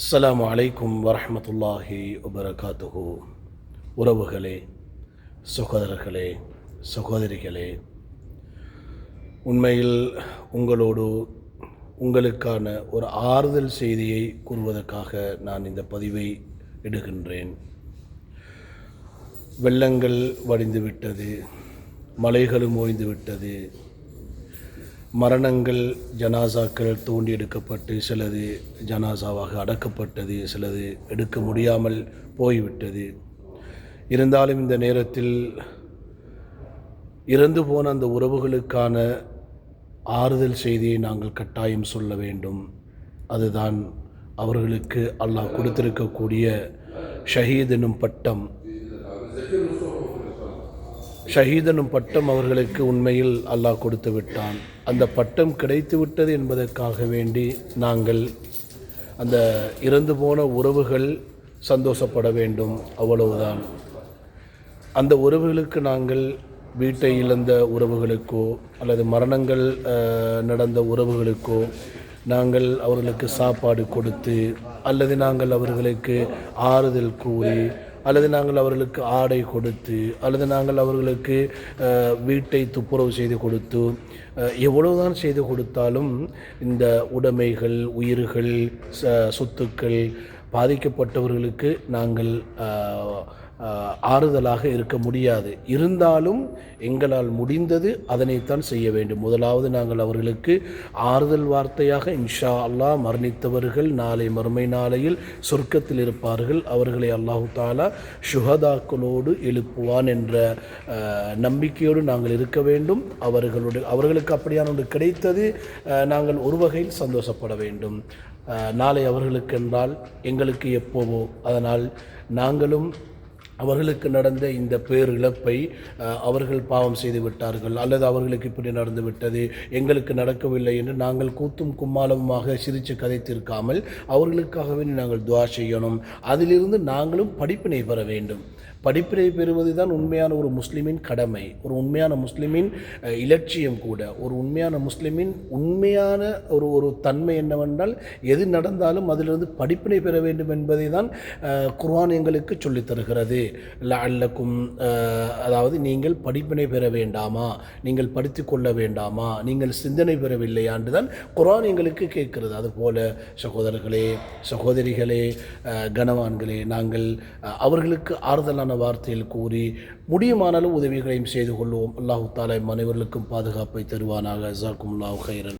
அஸ்லாம் அலைக்கும் வரமத்துல்லாஹி வபரகாத்துஹு. உறவுகளே சகோதரர்களே சகோதரிகளே உண்மையில் உங்களோடு உங்களுக்கான ஒரு ஆறுதல் செய்தியை கூறுவதற்காக நான் இந்த பதிவை இடுகின்றேன். வெள்ளங்கள் வடிந்து விட்டது மலைகளும் ஓய்ந்து விட்டது மரணங்கள் ஜனாசாக்கள் தோண்டி எடுக்கப்பட்டு சிலது ஜனாசாவாக அடக்கப்பட்டது சிலது எடுக்க முடியாமல் போய்விட்டது. இருந்தாலும் இந்த நேரத்தில் இறந்து போன அந்த உறவுகளுக்கான ஆறுதல் செய்தியை நாங்கள் கட்டாயம் சொல்ல வேண்டும். அதுதான் அவர்களுக்கு அல்லாஹ் கொடுத்திருக்கக்கூடிய ஷஹீத் எனும் பட்டம். ஷஹீதனும் பட்டம் அவர்களுக்கு உண்மையில் அல்லாஹ் கொடுத்து விட்டான். அந்த பட்டம் கிடைத்து விட்டது என்பதற்காக வேண்டி நாங்கள் அந்த இறந்து போன உறவுகள் சந்தோஷப்பட வேண்டும். அவ்வளவுதான். அந்த உறவுகளுக்கு நாங்கள் வீட்டை இழந்த உறவுகளுக்கோ அல்லது மரணங்கள் நடந்த உறவுகளுக்கோ நாங்கள் அவர்களுக்கு சாப்பாடு கொடுத்து அல்லது நாங்கள் அவர்களுக்கு ஆறுதல் கூறி அல்லது நாங்கள் அவர்களுக்கு ஆடை கொடுத்து அல்லது நாங்கள் அவர்களுக்கு வீட்டை துப்புரவு செய்து கொடுத்து எவ்வளவுதான் செய்து கொடுத்தாலும் இந்த உடைமைகள் உயிர்கள் ச- சொத்துக்கள் பாதிக்கப்பட்டவர்களுக்கு நாங்கள் ஆறுதலாக இருக்க முடியாது. இருந்தாலும் எங்களால் முடிந்தது அதனைத்தான் செய்ய வேண்டும். முதலாவது நாங்கள் அவர்களுக்கு ஆறுதல் வார்த்தையாக இன்ஷா அல்லாஹ் மரணித்தவர்கள் நாளை மறுமை நாளையில் சொர்க்கத்தில் இருப்பார்கள். அவர்களை அல்லாஹு தாலா சுகதாக்களோடு எழுப்புவான் என்ற நம்பிக்கையோடு நாங்கள் இருக்க வேண்டும். அவர்களுடைய அவர்களுக்கு அப்படியான ஒன்று கிடைத்தது நாங்கள் ஒரு வகையில் சந்தோஷப்பட வேண்டும். நாளை அவர்களுக்கு என்றால் எங்களுக்கு எப்போவோ அதனால் நாங்களும் அவர்களுக்கு நடந்த இந்த பேர் இழப்பை அவர்கள் பாவம் செய்து விட்டார்கள். அல்லது அவர்களுக்கு இப்படி நடந்து விட்டது எங்களுக்கு நடக்கவில்லை என்று நாங்கள் கூத்தும் கும்மாளமுமாக சிரித்து கதைத்திருக்காமல் அவர்களுக்காகவே நாங்கள் துவா செய்யணும். அதிலிருந்து நாங்களும் படிப்பினை பெற வேண்டும். படிப்பினை பெறுவது தான் உண்மையான ஒரு முஸ்லிமின் கடமை. ஒரு உண்மையான முஸ்லிமின் இலட்சியம் கூட. ஒரு உண்மையான முஸ்லிமின் உண்மையான ஒரு ஒரு தன்மை என்னவென்றால் எது நடந்தாலும் அதிலிருந்து படிப்பினை பெற வேண்டும் என்பதை தான் குர்ஆன் எங்களுக்கு சொல்லித் தருகிறது லஅல்லக்கும் அதாவது நீங்கள் படிப்பினை பெற வேண்டாமா? நீங்கள் படித்து கொள்ள வேண்டாமா? நீங்கள் சிந்தனை பெறவில்லையா குரான் எங்களுக்கு கேட்கிறது. அதுபோல சகோதரர்களே சகோதரிகளே கனவான்களே நாங்கள் அவர்களுக்கு ஆறுதலான வார்த்தையில் கூறி முடியுமானாலும் உதவிகளையும் செய்து கொள்வோம். அல்லாஹு தாலா அனைவர்களுக்கும் பாதுகாப்பை தருவானாக. ஜாக்கும் ஹைரன்